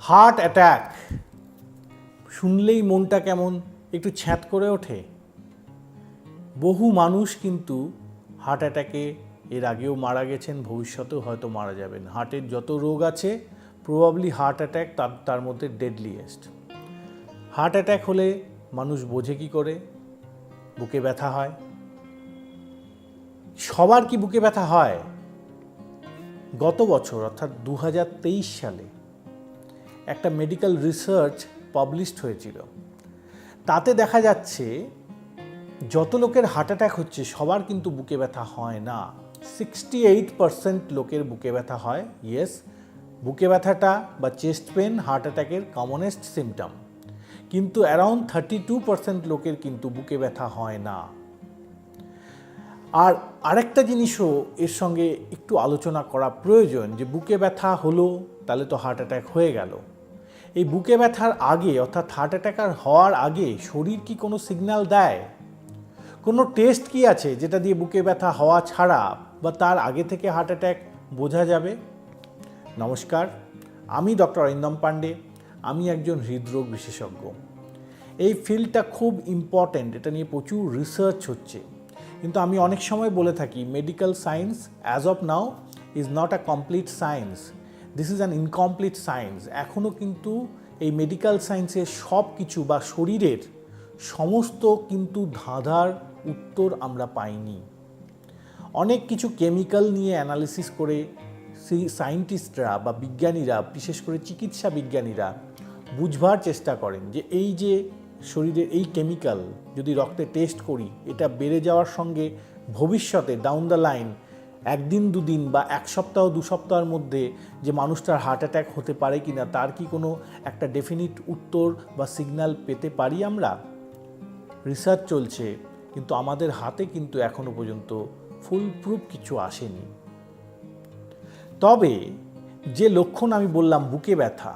Heart attack. শুনলেই মনটা কেমন একটু ছ্যাঁত করে ওঠে। বহু মানুষ কিন্তু হার্ট অ্যাটাকে এর আগেও মারা গেছেন, ভবিষ্যতেও হয়তো মারা যাবেন। হার্টের যত রোগ আছে প্রবাবলি হার্ট অ্যাটাক তার তার মধ্যে ডেডলিয়েস্ট হার্ট অ্যাটাক হলে মানুষ বোঝে কি করে? বুকে ব্যথা হয়। সবার কি বুকে ব্যথা হয়? গত বছর, অর্থাৎ দু হাজার তেইশ সালে একটা মেডিকেল রিসার্চ পাবলিশড হয়েছিল। তাতে দেখা যাচ্ছে, যত লোকের হার্ট অ্যাটাক হচ্ছে, সবার কিন্তু বুকে ব্যথা হয় না। সিক্সটি এইট পারসেন্ট লোকের বুকে ব্যথা হয় ইয়েস বুকে ব্যথাটা বা চেস্ট পেন হার্ট অ্যাটাকের কমনেস্ট সিমটম কিন্তু অ্যারাউন্ড থার্টি টু পারসেন্ট লোকের কিন্তু বুকে ব্যথা হয় না। আর আরেকটা জিনিসও এর সঙ্গে একটু আলোচনা করা প্রয়োজন, যে বুকে ব্যথা হলো, তাহলে তো হার্ট অ্যাটাক হয়ে গেল। এই বুকে ব্যথার আগে, অর্থাৎ হার্ট অ্যাটাক হওয়ার আগে শরীর কি কোনো সিগন্যাল দেয়? কোনো টেস্ট কি আছে যেটা দিয়ে বুকে ব্যথা হওয়া ছাড়া বা তার আগে থেকে হার্ট অ্যাটাক বোঝা যাবে? নমস্কার, আমি ডক্টর অরিন্দম পাণ্ডে, আমি একজন হৃদরোগ বিশেষজ্ঞ। এই ফিল্ডটা খুব ইম্পর্ট্যান্ট এটা নিয়ে প্রচুর রিসার্চ হচ্ছে। কিন্তু আমি অনেক সময় বলে থাকি medical science as of now is not a complete science this is an incomplete science এখনও কিন্তু এই মেডিকেল সায়েন্সের সব কিছু বা শরীরের সমস্ত কিন্তু ধাঁধার উত্তর আমরা পাইনি। অনেক কিছু কেমিক্যাল নিয়ে অ্যানালিসিস করে সেই সায়েন্টিস্টরা বা বিজ্ঞানীরা, বিশেষ করে চিকিৎসা বিজ্ঞানীরা বুঝবার চেষ্টা করেন যে এই যে শরীরের এই কেমিক্যাল যদি রক্তে টেস্ট করি, এটা বেড়ে যাওয়ার সঙ্গে ভবিষ্যতে ডাউন দ্য লাইন একদিন, দুদিন বা এক সপ্তাহ, দু সপ্তাহের মধ্যে যে মানুষটার হার্ট অ্যাটাক হতে পারে কি না তার কি কোনো একটা ডেফিনিট উত্তর বা সিগন্যাল পেতে পারি আমরা? রিসার্চ চলছে, কিন্তু আমাদের হাতে কিন্তু এখনও পর্যন্ত ফুল প্রুফ কিছু আসেনি। তবে যে লক্ষণ আমি বললাম, বুকে ব্যথা,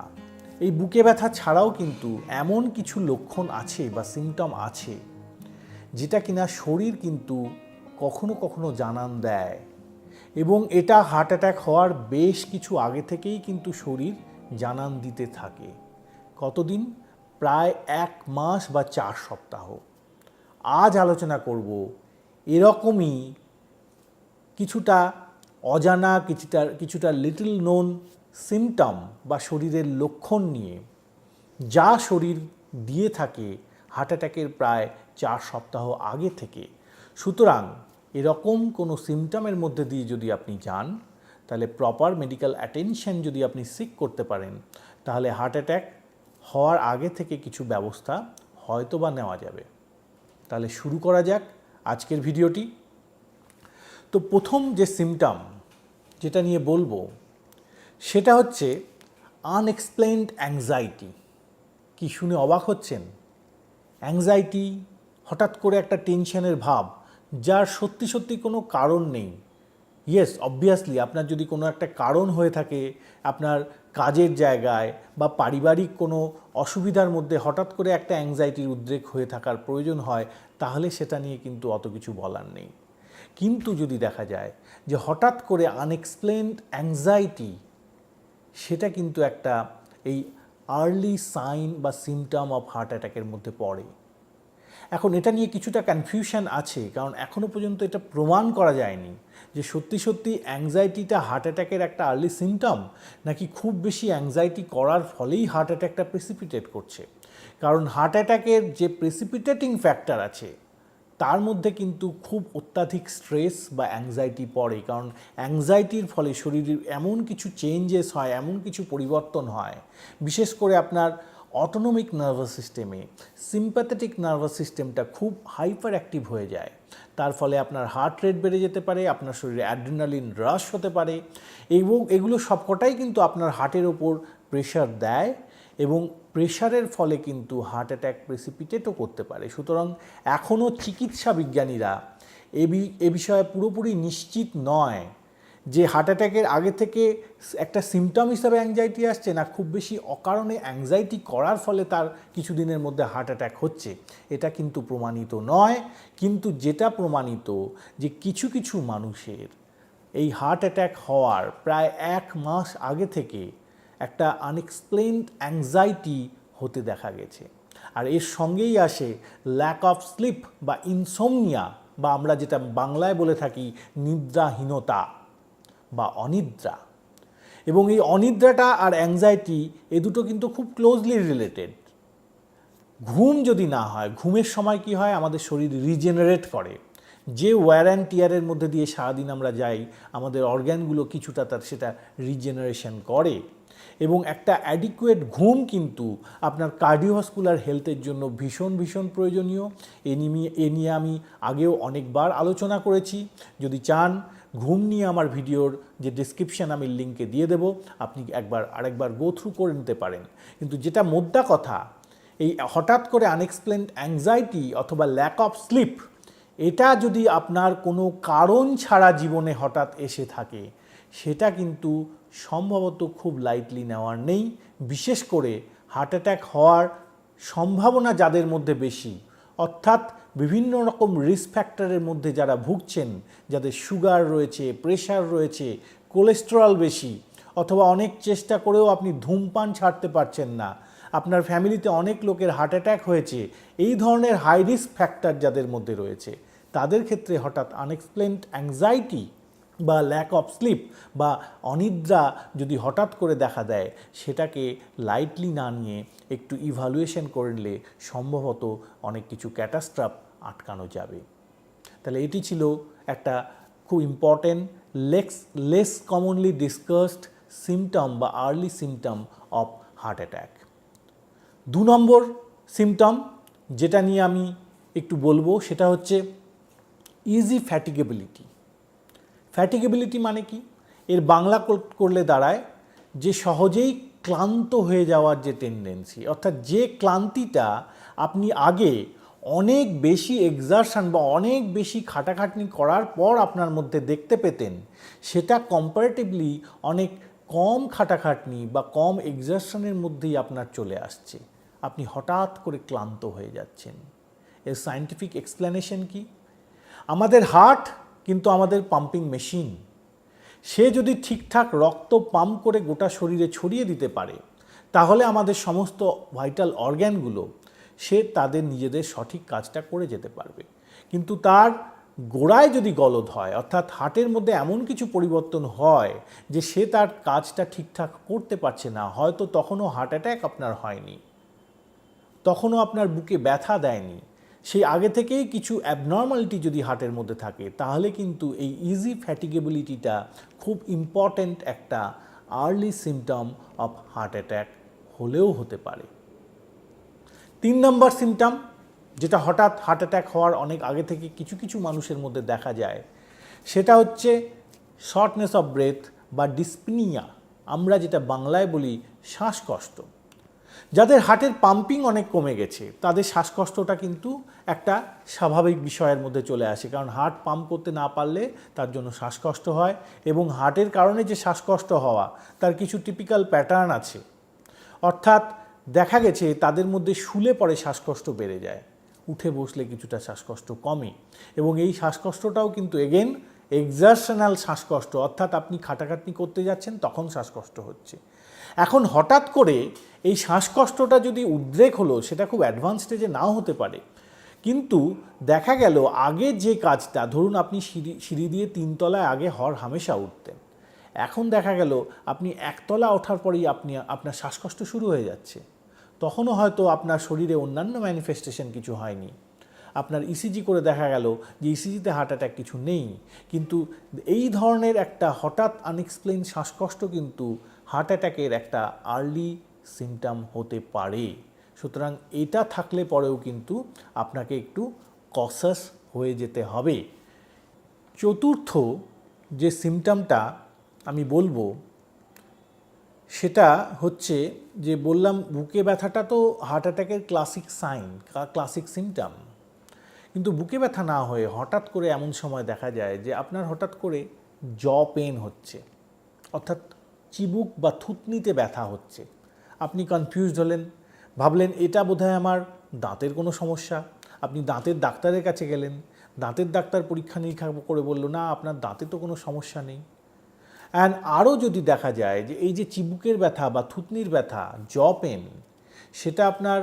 এই বুকে ব্যথা ছাড়াও কিন্তু এমন কিছু লক্ষণ আছে বা সিমটম আছে, যেটা কিনা শরীর কিন্তু কখনো কখনো জানান দেয়। এবং এটা হার্ট অ্যাটাক হওয়ার বেশ কিছু আগে থেকেই কিন্তু শরীর জানান দিতে থাকে। কতদিন? প্রায় এক মাস বা চার সপ্তাহ। আজ আলোচনা করব এরকমই কিছুটা অজানা, কিছুটা কিছুটা লিটল নোন সিমটম বা শরীরের লক্ষণ নিয়ে। যা শরীর দিয়ে থাকে হার্ট অ্যাটাকের প্রায় চার সপ্তাহ আগে থেকে। সুতরাং এরকম কোনো সিমটমের মধ্যে দিয়ে যদি আপনি যান, তাহলে প্রপার মেডিকেল অ্যাটেনশন যদি আপনি সিক করতে পারেন, তাহলে হার্ট অ্যাটাক হওয়ার আগে থেকে কিছু ব্যবস্থা হয়তো বা নেওয়া যাবে। তাহলে শুরু করা যাক আজকের ভিডিওটি। তো প্রথম যে সিমটম যেটা নিয়ে বলব, সেটা হচ্ছে আনএক্সপ্লেইনড অ্যাংজাইটি কি শুনে অবাক হচ্ছেন? অ্যাংজাইটি হঠাৎ করে একটা টেনশনের ভাব। যার সত্যি সত্যি কোনো কারণ নেই। ইয়েস অবভিয়াসলি আপনার যদি কোনো একটা কারণ হয়ে থাকে, আপনার কাজের জায়গায় বা পারিবারিক কোনো অসুবিধার মধ্যে হঠাৎ করে একটা অ্যাংজাইটির উদ্রেক হয়ে থাকার প্রয়োজন হয়, তাহলে সেটা নিয়ে কিন্তু অত কিছু বলার নেই। কিন্তু যদি দেখা যায় যে হঠাৎ করে আনএক্সপ্লেনড অ্যাংজাইটি সেটা কিন্তু একটা এই আর্লি সাইন বা সিমটম অফ হার্ট অ্যাটাকের মধ্যে পড়ে। এখন এটা নিয়ে কিছুটা কনফিউশন আছে, কারণ এখনও পর্যন্ত এটা প্রমাণ করা যায়নি যে সত্যি সত্যি অ্যাংজাইটিটা হার্ট অ্যাটাকের একটা আর্লি সিমটম নাকি খুব বেশি অ্যাংজাইটি করার ফলেই হার্ট অ্যাটাকটা প্রেসিপিটেট করছে। কারণ হার্ট অ্যাটাকের যে প্রেসিপিটেটিং ফ্যাক্টর আছে, তার মধ্যে কিন্তু খুব অত্যাধিক স্ট্রেস বা অ্যাংজাইটি পড়ে, কারণ অ্যাংজাইটির ফলে শরীরের এমন কিছু চেঞ্জেস হয়, এমন কিছু পরিবর্তন হয়, বিশেষ করে আপনার অটোনমিক নার্ভাস সিস্টেমে সিম্প্যাথেটিক নার্ভাস সিস্টেমটা খুব হাইপার অ্যাক্টিভ হয়ে যায়। তার ফলে আপনার হার্ট রেট বেড়ে যেতে পারে, আপনার শরীরে অ্যাড্রিনালিন রাশ হতে পারে এবং এগুলো সবকটাই কিন্তু আপনার হার্টের ওপর প্রেশার দেয় এবং প্রেশারের ফলে কিন্তু হার্ট অ্যাটাক প্রেসিপিটেটও করতে পারে। সুতরাং এখনও চিকিৎসা বিজ্ঞানীরা এ বিষয়ে পুরোপুরি নিশ্চিত নয় যে হার্ট অ্যাটাকের আগে থেকে একটা সিমটম হিসাবে অ্যাংজাইটি আসছে না, খুব বেশি অকারণে অ্যাংজাইটি করার ফলে তার কিছুদিনের মধ্যে হার্ট অ্যাটাক হচ্ছে। এটা কিন্তু প্রমাণিত নয়, কিন্তু যেটা প্রমাণিত যে কিছু কিছু মানুষের এই হার্ট অ্যাটাক হওয়ার প্রায় এক মাস আগে থেকে একটা আনএক্সপ্লেইনড অ্যাংজাইটি হতে দেখা গেছে। আর এর সঙ্গেই আসে ল্যাক অফ স্লিপ বা ইনসোমনিয়া বা আমরা যেটা বাংলায় বলে থাকি নিদ্রাহীনতা। বা অনিদ্রা। এবং এই অনিদ্রাটা আর অ্যাংজাইটি এ দুটো কিন্তু খুব ক্লোজলি রিলেটেড ঘুম যদি না হয়, ঘুমের সময় কি হয়? আমাদের শরীর রিজেনারেট করে। যে ওয়্যার অ্যান্ড টিয়ারের মধ্যে দিয়ে সারাদিন আমরা যাই, আমাদের অর্গ্যানগুলো কিছুটা তার সেটা রিজেনারেশন করে। এবং একটা অ্যাডিকুয়েট ঘুম কিন্তু আপনার কার্ডিওভাস্কুলার হেলথের জন্য ভীষণ ভীষণ প্রয়োজনীয়। এ নিয়ে এ নিয়ে আমি আগেও অনেকবার আলোচনা করেছি। যদি চান ঘুম নিয়ে আমার ভিডিওর যে ডিসক্রিপশান আমি লিঙ্কে দিয়ে দেবো, আপনি একবার আরেকবার গো থ্রু করে নিতে পারেন। কিন্তু যেটা মোদ্দা কথা, এই হঠাৎ করে আনএক্সপ্লেন অ্যাংজাইটি অথবা ল্যাক অফ স্লিপ এটা যদি আপনার কোনো কারণ ছাড়া জীবনে হঠাৎ এসে থাকে, সেটা কিন্তু সম্ভবত খুব লাইটলি নেওয়ার নেই। বিশেষ করে হার্ট অ্যাটাক হওয়ার সম্ভাবনা যাদের মধ্যে বেশি, অর্থাৎ বিভিন্ন রকম রিস্ক ফ্যাক্টরের মধ্যে যারা ভুগছেন, যাদের সুগার রয়েছে প্রেশার রয়েছে কোলেস্টেরল বেশি, অথবা অনেক চেষ্টা করেও আপনি ধূমপান ছাড়তে পারছেন না, আপনার ফ্যামিলিতে অনেক লোকের হার্ট অ্যাট্যাক হয়েছে, এই ধরনের হাই রিস্ক ফ্যাক্টর যাদের মধ্যে রয়েছে, তাদের ক্ষেত্রে হঠাৎ আনএক্সপ্লেনড অ্যাংজাইটি বা ল্যাক অফ স্লিপ বা অনিদ্রা যদি হঠাৎ করে দেখা দেয়, সেটাকে লাইটলি না নিয়ে একটু ইভালুয়েশন করলে সম্ভবত অনেক কিছু ক্যাটাস্ট্রাফ আটকানো যাবে। তাহলে এটি ছিল একটা খুব important less less commonly discussed symptom বা early symptom of heart attack দু নম্বর সিমটম যেটা নিয়ে আমি একটু বলব, সেটা হচ্ছে ইজি ফ্যাটিগেবিলিটি ফ্যাটিগেবিলিটি মানে কি? এর বাংলা করলে দাঁড়ায় যে সহজেই ক্লান্ত হয়ে যাওয়ার যে টেন্ডেন্সি অর্থাৎ যে ক্লান্তিটা আপনি আগে অনেক বেশি এক্সারশন বা অনেক বেশি খাটাখাটনি করার পর আপনার মধ্যে দেখতে পেতেন, সেটা কম্পারেটিভলি অনেক কম খাটাখাটনি বা কম এক্সারশনের মধ্যেই আপনার চলে আসছে। আপনি হঠাৎ করে ক্লান্ত হয়ে যাচ্ছেন। এর সায়েন্টিফিক এক্সপ্লেনেশন কি? আমাদের হার্ট কিন্তু আমাদের পাম্পিং মেশিন। সে যদি ঠিকঠাক রক্ত পাম্প করে গোটা শরীরে ছড়িয়ে দিতে পারে, তাহলে আমাদের সমস্ত ভাইটাল অর্গ্যানগুলো, সে তাদের নিজেদের সঠিক কাজটা করে যেতে পারবে। কিন্তু তার গোড়ায় যদি গলদ হয়, অর্থাৎ হার্টের মধ্যে এমন কিছু পরিবর্তন হয় যে সে তার কাজটা ঠিকঠাক করতে পারছে না, হয়তো তখনও হার্ট অ্যাট্যাক আপনার হয়নি। তখনও আপনার বুকে ব্যথা দেয়নি। সেই আগে থেকেই কিছু অ্যাবনর্মালিটি যদি হার্টের মধ্যে থাকে, তাহলে কিন্তু এই ইজি ফ্যাটিগেবিলিটিটা খুব ইম্পর্ট্যান্ট একটা early symptom of heart attack হলেও হতে পারে। তিন নম্বর সিমটম যেটা হঠাৎ হার্ট অ্যাট্যাক হওয়ার অনেক আগে থেকে কিছু কিছু মানুষের মধ্যে দেখা যায়, সেটা হচ্ছে শর্টনেস অফ ব্রেথ বা ডিসপিনিয়া আমরা যেটা বাংলায় বলি শ্বাসকষ্ট। যাদের হার্টের পাম্পিং অনেক কমে গেছে, তাদের শ্বাসকষ্টটা কিন্তু একটা স্বাভাবিক বিষয়ের মধ্যে চলে আসে। কারণ হার্ট পাম্প করতে না পারলে তার জন্য শ্বাসকষ্ট হয় এবং হার্টের কারণে যে শ্বাসকষ্ট হওয়া, তার কিছু টিপিক্যাল প্যাটার্ন আছে। অর্থাৎ দেখা গেছে তাদের মধ্যে শুলে পরে শ্বাসকষ্ট বেড়ে যায়। উঠে বসলে কিছুটা শ্বাসকষ্ট কমে এবং এই শ্বাসকষ্টটাও কিন্তু এগেন এক্সারশনাল শ্বাসকষ্ট, অর্থাৎ আপনি খাটাখাটনি করতে যাচ্ছেন তখন শ্বাসকষ্ট হচ্ছে। এখন হঠাৎ করে এই শ্বাসকষ্টটা যদি উদ্রেক হলো, সেটা খুব অ্যাডভান্স স্টেজে নাও হতে পারে। কিন্তু দেখা গেল, আগে যে কাজটা, ধরুন আপনি সিঁড়ি সিঁড়ি দিয়ে তিনতলায় আগে হর হামেশা উঠতেন। এখন দেখা গেল, আপনি একতলা ওঠার পরেই আপনি, আপনার শ্বাসকষ্ট শুরু হয়ে যাচ্ছে। তখনও হয়তো আপনার শরীরে অন্যান্য ম্যানিফেস্টেশন কিছু হয়নি। আপনার ইসিজি করে দেখা গেল যে ইসিজিতে হার্ট অ্যাটাক কিছু নেই। কিন্তু এই ধরনের একটা হঠাৎ আনএক্সপ্লেন শ্বাসকষ্ট কিন্তু হার্ট অ্যাটাকের একটা আর্লি সিমটাম হতে পারে। সুতরাং এটা থাকলে পরেও কিন্তু আপনাকে একটু কসাস হয়ে যেতে হবে। চতুর্থ যে সিমটামটা আমি বলব, সেটা হচ্ছে যে বললাম বুকে ব্যথাটা তো হার্ট অ্যাটাকের ক্লাসিক সাইন ক্লাসিক সিমটাম কিন্তু বুকে ব্যথা না হয়ে হঠাৎ করে এমন সময় দেখা যায় যে আপনার হঠাৎ করে জ পেন হচ্ছে, অর্থাৎ চিবুক বা থুতনিতে ব্যথা হচ্ছে। আপনি কনফিউজড হলেন, ভাবলেন, এটা বোধহয় আমার দাঁতের কোনো সমস্যা? আপনি দাঁতের ডাক্তারের কাছে গেলেন, দাঁতের ডাক্তার পরীক্ষা নিরীক্ষা করে বলল, না, আপনার দাঁতে তো কোনো সমস্যা নেই। অ্যান্ড আরও যদি দেখা যায় যে এই যে চিবুকের ব্যথা বা থুতনির ব্যথা জ পেন সেটা আপনার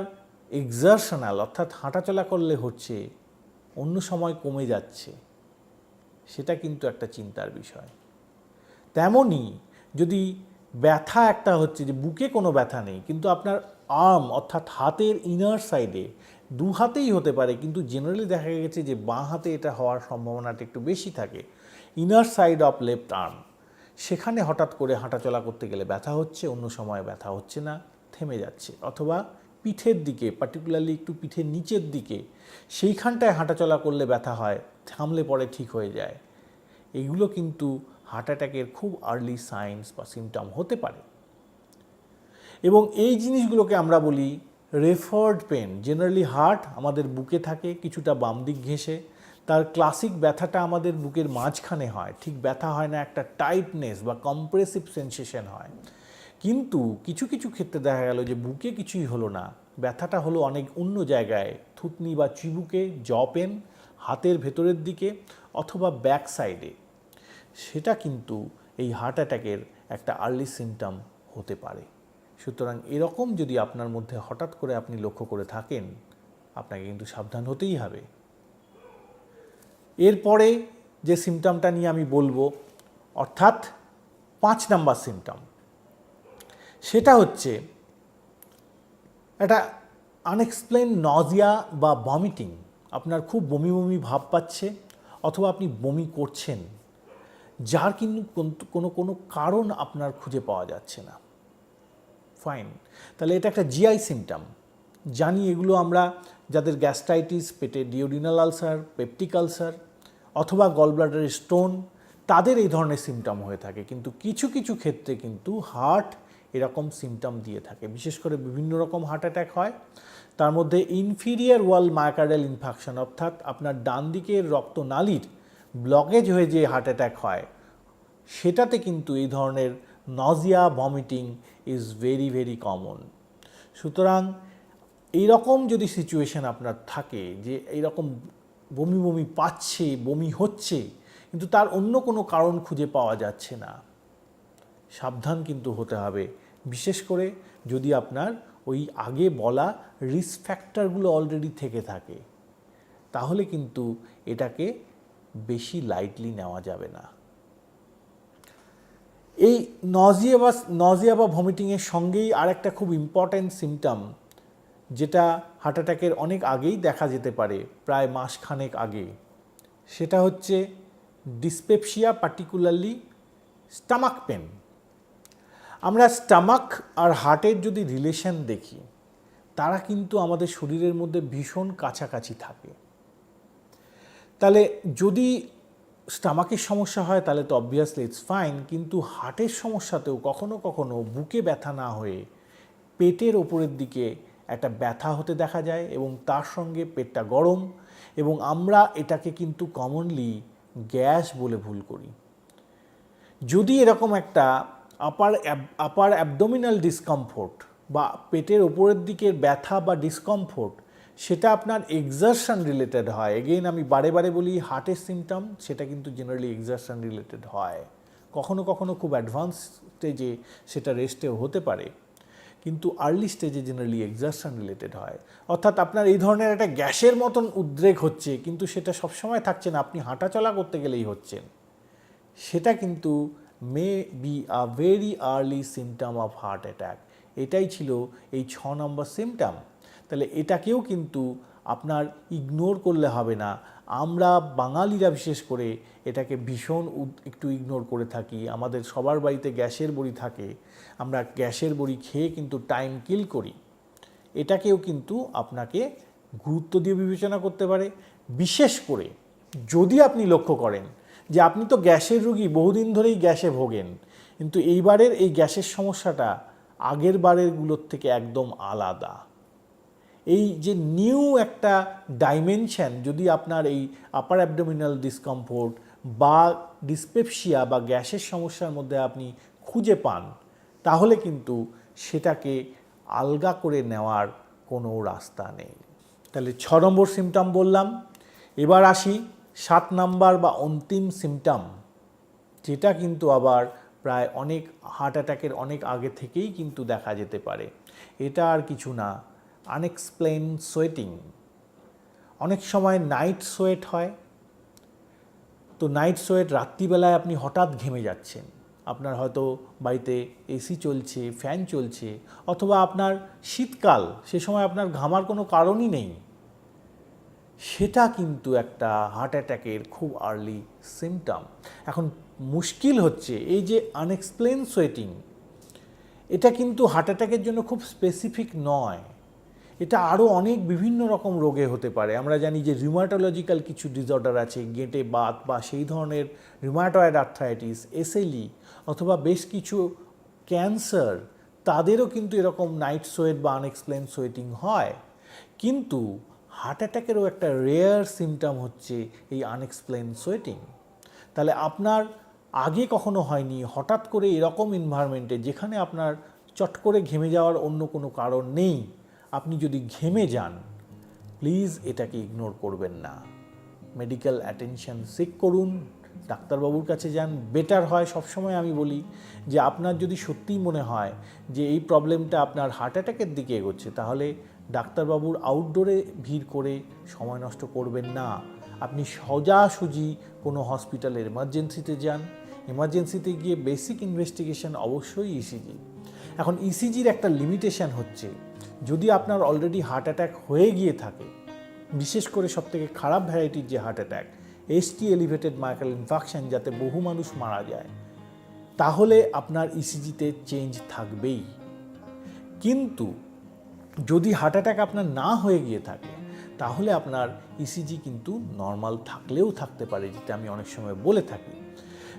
এক্সারশনাল অর্থাৎ হাঁটাচলা করলে হচ্ছে, অন্য সময় কমে যাচ্ছে। সেটা কিন্তু একটা চিন্তার বিষয়। তেমনই যদি ব্যথা একটা হচ্ছে যে বুকে কোনো ব্যথা নেই, কিন্তু আপনার আর্ম অর্থাৎ হাতের ইনার সাইডে দু হাতেই হতে পারে, কিন্তু জেনারেলি দেখা গেছে যে বাঁ হাতে এটা হওয়ার সম্ভাবনাটা একটু বেশি থাকে। Inner side of left arm সেখানে হঠাৎ করে হাঁটাচলা করতে গেলে ব্যথা হচ্ছে, অন্য সময় ব্যথা হচ্ছে না, থেমে যাচ্ছে। অথবা পিঠের দিকে পার্টিকুলারলি একটু পিঠের নিচের দিকে, সেইখানটায় হাঁটাচলা করলে ব্যথা হয়, থামলে পরে ঠিক হয়ে যায়। এগুলো কিন্তু হার্ট অ্যাটাকের খুব আর্লি সাইন্স বা সিমটম হতে পারে। এবং এই জিনিসগুলোকে আমরা বলি রেফার্ড পেন জেনারেলি হার্ট আমাদের বুকে থাকে, কিছুটা বাম দিক ঘেঁষে। তার ক্লাসিক ব্যথাটা আমাদের বুকের মাঝখানে হয়। ঠিক ব্যথা হয় না, একটা টাইটনেস বা কম্প্রেসিভ সেন্সেশন হয়। কিন্তু কিছু কিছু ক্ষেত্রে দেখা গেল যে বুকে কিছুই হলো না। ব্যথাটা হলো অনেক অন্য জায়গায়। থুতনি বা চিবুকে জ পেন হাতের ভেতরের দিকে অথবা ব্যাক সাইডে সেটা কিন্তু এই হার্ট অ্যাটাকের একটা আর্লি সিমটম হতে পারে। সুতরাং এরকম যদি আপনার মধ্যে হঠাৎ করে আপনি লক্ষ্য করে থাকেন, আপনাকে কিন্তু সাবধান হতেই হবে। এরপরে যে সিমটমটা নিয়ে আমি বলব, অর্থাৎ পাঁচ নাম্বার সিমটম সেটা হচ্ছে একটা আনএক্সপ্লেন নজিয়া বা ভমিটিং আপনার খুব বমি বমি ভাব পাচ্ছে, অথবা আপনি বমি করছেন। যার কিন্তু কোন- কোনো কারণ আপনার খুঁজে পাওয়া যাচ্ছে না। ফাইন তাহলে এটা একটা জিআই সিমটম জানি এগুলো আমরা যাদের গ্যাস্ট্রাইটিস পেটে ডিওডিনাল আলসার পেপটিক আলসার অথবা গলব্লাডারের স্টোন তাদের এই ধরনের সিমটম হয়ে থাকে। কিন্তু কিছু কিছু ক্ষেত্রে কিন্তু হার্ট এরকম সিমটম দিয়ে থাকে। বিশেষ করে বিভিন্ন রকম হার্ট অ্যাটাক হয়। তার মধ্যে ইনফিরিয়ার ওয়াল মায়োকার্ডাল ইনফেকশন অর্থাৎ আপনার ডান দিকের রক্তনালীর ব্লকেজ হয়ে যে হার্ট অ্যাটাক হয়, সেটাতে কিন্তু এই ধরনের nausea vomiting is very very common সুতরাং এইরকম যদি সিচুয়েশন আপনার থাকে যে এইরকম বমি বমি পাচ্ছে, বমি হচ্ছে, কিন্তু তার অন্য কোনো কারণ খুঁজে পাওয়া যাচ্ছে না। সাবধান কিন্তু হতে হবে। বিশেষ করে যদি আপনার ওই আগে বলা রিস্ক ফ্যাক্টরগুলো অলরেডি থেকে থাকে, তাহলে কিন্তু এটাকে বেশি লাইটলি নেওয়া যাবে না। এই নজিয়া বা নজিয়া বা ভমিটিংয়ের সঙ্গেই আরেকটা খুব ইম্পর্ট্যান্ট সিমটম যেটা হার্ট অ্যাটাকের অনেক আগেই দেখা যেতে পারে, প্রায় মাসখানেক আগে। সেটা হচ্ছে ডিসপেপসিয়া পার্টিকুলারলি স্টামাক পেন আমরা স্টামাক আর হার্টের যদি রিলেশন দেখি, তারা কিন্তু আমাদের শরীরের মধ্যে ভীষণ কাছাকাছি থাকে। তাহলে যদি স্টামাকের সমস্যা হয়, তাহলে তো অবভিয়াসলি ইটস ফাইন কিন্তু হার্টের সমস্যাতেও কখনো কখনো বুকে ব্যথা না হয়ে পেটের ওপরের দিকে একটা ব্যথা হতে দেখা যায় এবং তার সঙ্গে পেটটা গরম এবং আমরা এটাকে কিন্তু কমনলি গ্যাস বলে ভুল করি। যদি এরকম একটা আপার আপার অ্যাবডোমিনাল ডিসকমফোর্ট বা পেটের ওপরের দিকের ব্যথা বা ডিসকমফোর্ট সেটা আপনার এক্সারশন রিলেটেড হয়। এগেইন আমি বারে বারে বলি হার্টের সিমটম সেটা কিন্তু জেনারেলি এক্সারশন রিলেটেড হয়। কখনো কখনো খুব অ্যাডভান্স স্টেজে সেটা রেস্টেও হতে পারে। কিন্তু আর্লি স্টেজে জেনারেলি এক্সারশন রিলেটেড হয়। অর্থাৎ আপনার এই ধরনের একটা গ্যাসের মতন উদ্রেক হচ্ছে, কিন্তু সেটা সবসময় থাকছে না। আপনি হাঁটাচলা করতে গেলেই হচ্ছেন। সেটা কিন্তু may be a very early symptom of heart attack এটাই ছিল এই ছ নম্বর সিমটম তাহলে এটাকেও কিন্তু আপনার ইগনোর করলে হবে না। আমরা বাঙালিরা বিশেষ করে এটাকে ভীষণ একটু ইগনোর করে থাকি। আমাদের সবার বাড়িতে গ্যাসের বড়ি থাকে। আমরা গ্যাসের বড়ি খেয়ে কিন্তু টাইম কিল করি। এটাকেও কিন্তু আপনাকে গুরুত্ব দিয়ে বিবেচনা করতে পারে। বিশেষ করে যদি আপনি লক্ষ্য করেন যে আপনি তো গ্যাসের রুগী, বহুদিন ধরেই গ্যাসে ভোগেন। কিন্তু এইবারের এই গ্যাসের সমস্যাটা আগের বারেরগুলোর থেকে একদম আলাদা। এই যে নিউ একটা ডাইমেনশান যদি আপনার এই আপার অ্যাবডোমিনাল ডিসকমফোর্ট বা ডিসপেপসিয়া বা গ্যাসের সমস্যার মধ্যে আপনি খুঁজে পান, তাহলে কিন্তু সেটাকে আলগা করে নেওয়ার কোনো রাস্তা নেই। তাহলে ছ নম্বর সিমটম বললাম। এবার আসি সাত নাম্বার বা অন্তিম সিমটম যেটা কিন্তু আবার প্রায় অনেক হার্ট অ্যাটাকের অনেক আগে থেকেই কিন্তু দেখা যেতে পারে। এটা আর কিছু না। আনএক্সপ্লেন সোয়েটিং অনেক সময় নাইট সোয়েট হয়। তো নাইট সোয়েট রাত্রিবেলায় আপনি হঠাৎ ঘেমে যাচ্ছেন। আপনার হয়তো বাড়িতে এসি চলছে ফ্যান চলছে, অথবা আপনার শীতকাল, সে সময় আপনার ঘামার কোনো কারণই নেই। সেটা কিন্তু একটা হার্ট অ্যাটাকের খুব আর্লি সিমটম এখন মুশকিল হচ্ছে এই যে আনএক্সপ্লেন সোয়েটিং এটা কিন্তু হার্ট অ্যাটাকের জন্য খুব স্পেসিফিক নয়। এটা আরও অনেক বিভিন্ন রকম রোগে হতে পারে। আমরা জানি যে রিউমাটোলজিক্যাল কিছু ডিসঅর্ডার আছে, গেঁটে, বাত বা সেই ধরনের রিউমাটয়েড আর্থ্রাইটিস এসএলই অথবা বেশ কিছু ক্যান্সার তাদেরও কিন্তু এরকম নাইট সোয়েট বা আনএক্সপ্লেন সোয়েটিং হয়। কিন্তু হার্ট অ্যাটাকেরও একটা রেয়ার সিমটম হচ্ছে এই আনএক্সপ্লেন সোয়েটিং তাহলে আপনার আগে কখনো হয়নি, হঠাৎ করে এরকম এনভায়রনমেন্টে যেখানে আপনার চট করে ঘেমে যাওয়ার অন্য কোনো কারণ নেই। আপনি যদি ঘেমে যান প্লিজ এটাকে ইগনোর করবেন না। মেডিকেল অ্যাটেনশন সিক করুন, ডাক্তারবাবুর কাছে যান। বেটার হয়, সবসময় আমি বলি যে, আপনার যদি সত্যিই মনে হয় যে, এই প্রবলেমটা আপনার হার্ট অ্যাটাকের দিকে এগোচ্ছে, তাহলে ডাক্তারবাবুর আউটডোরে ভিড় করে সময় নষ্ট করবেন না। আপনি সোজাসুজি কোনো হসপিটালের এমার্জেন্সিতে যান। এমার্জেন্সিতে গিয়ে বেসিক ইনভেস্টিগেশন অবশ্যই ইসিজি এখন ইসিজির একটা লিমিটেশন হচ্ছে। যদি আপনার অলরেডি হার্ট অ্যাটাক হয়ে গিয়ে থাকে, বিশেষ করে সবথেকে খারাপ ভ্যারাইটির যে heart attack ST elevated myocardial infarction যাতে বহু মানুষ মারা যায়, তাহলে আপনার ইসিজিতে চেঞ্জ থাকবেই। কিন্তু যদি হার্ট অ্যাটাক আপনার না হয়ে গিয়ে থাকে, তাহলে আপনার ইসিজি কিন্তু নর্মাল থাকলেও থাকতে পারে, যেটা আমি অনেক সময় বলে থাকি।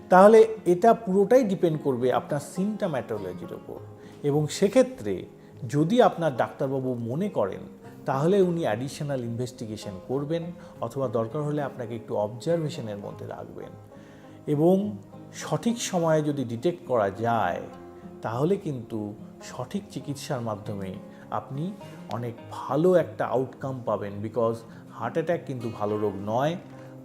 তাহলে এটা পুরোটাই ডিপেন্ড করবে আপনার সিমটাম্যাটোলজির ওপর। এবং সেক্ষেত্রে যদি আপনার ডাক্তারবাবু মনে করেন, তাহলে উনি অ্যাডিশনাল ইনভেস্টিগেশন করবেন অথবা দরকার হলে আপনাকে একটু অবজারভেশনের মধ্যে রাখবেন। এবং সঠিক সময়ে যদি ডিটেক্ট করা যায়, তাহলে কিন্তু সঠিক চিকিৎসার মাধ্যমে আপনি অনেক ভালো একটা আউটকাম পাবেন। বিকজ হার্ট অ্যাটাক কিন্তু ভালো রোগ নয়,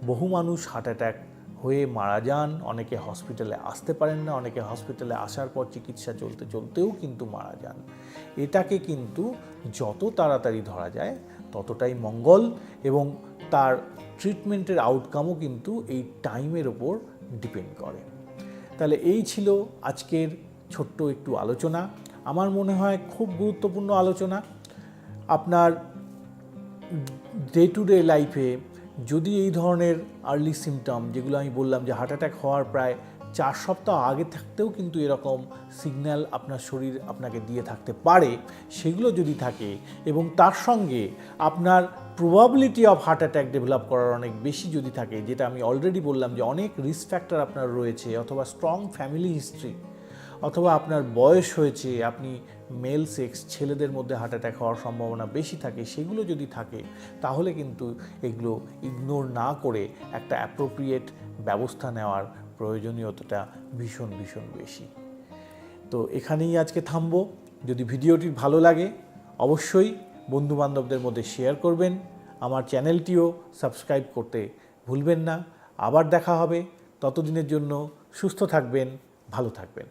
বহু মানুষ হার্ট অ্যাটাক হয়ে মারা যান। অনেকে হসপিটালে আসতে পারেন না। অনেকে হসপিটালে আসার পর চিকিৎসা চলতে, চলতেও কিন্তু মারা যান। এটাকে কিন্তু যত তাড়াতাড়ি ধরা যায়, ততটাই মঙ্গল এবং তার ট্রিটমেন্টের আউটকামও কিন্তু এই টাইমের ওপর ডিপেন্ড করে। তাহলে এই ছিল আজকের ছোট্ট একটু আলোচনা। আমার মনে হয় খুব গুরুত্বপূর্ণ আলোচনা। আপনার ডে টু ডে লাইফে যদি এই ধরনের আর্লি সিমটম যেগুলো আমি বললাম যে হার্ট অ্যাটাক হওয়ার প্রায় চার সপ্তাহ আগে থাকতেও কিন্তু এরকম সিগন্যাল আপনার শরীর আপনাকে দিয়ে থাকতে পারে, সেগুলো যদি থাকে এবং তার সঙ্গে আপনার probability of heart attack develop করার অনেক বেশি যদি থাকে, যেটা আমি অলরেডি বললাম যে অনেক রিস্ক ফ্যাক্টর আপনার রয়েছে অথবা স্ট্রং ফ্যামিলি হিস্ট্রি অথবা আপনার বয়স হয়েছে, আপনি মেল সেক্স ছেলেদের মধ্যে হার্ট অ্যাটাক হওয়ার সম্ভাবনা বেশি থাকে, সেগুলো যদি থাকে, তাহলে কিন্তু এগুলো ইগনোর না করে একটা অ্যাপ্রোপ্রিয়েট ব্যবস্থা নেওয়ার প্রয়োজনীয়তাটা ভীষণ ভীষণ বেশি। তো এখানেই আজকে থামবো। যদি ভিডিওটি ভালো লাগে, অবশ্যই বন্ধুবান্ধবদের মধ্যে শেয়ার করবেন। আমার চ্যানেলটিও সাবস্ক্রাইব করতে ভুলবেন না। আবার দেখা হবে। ততদিনের জন্য সুস্থ থাকবেন, ভালো থাকবেন।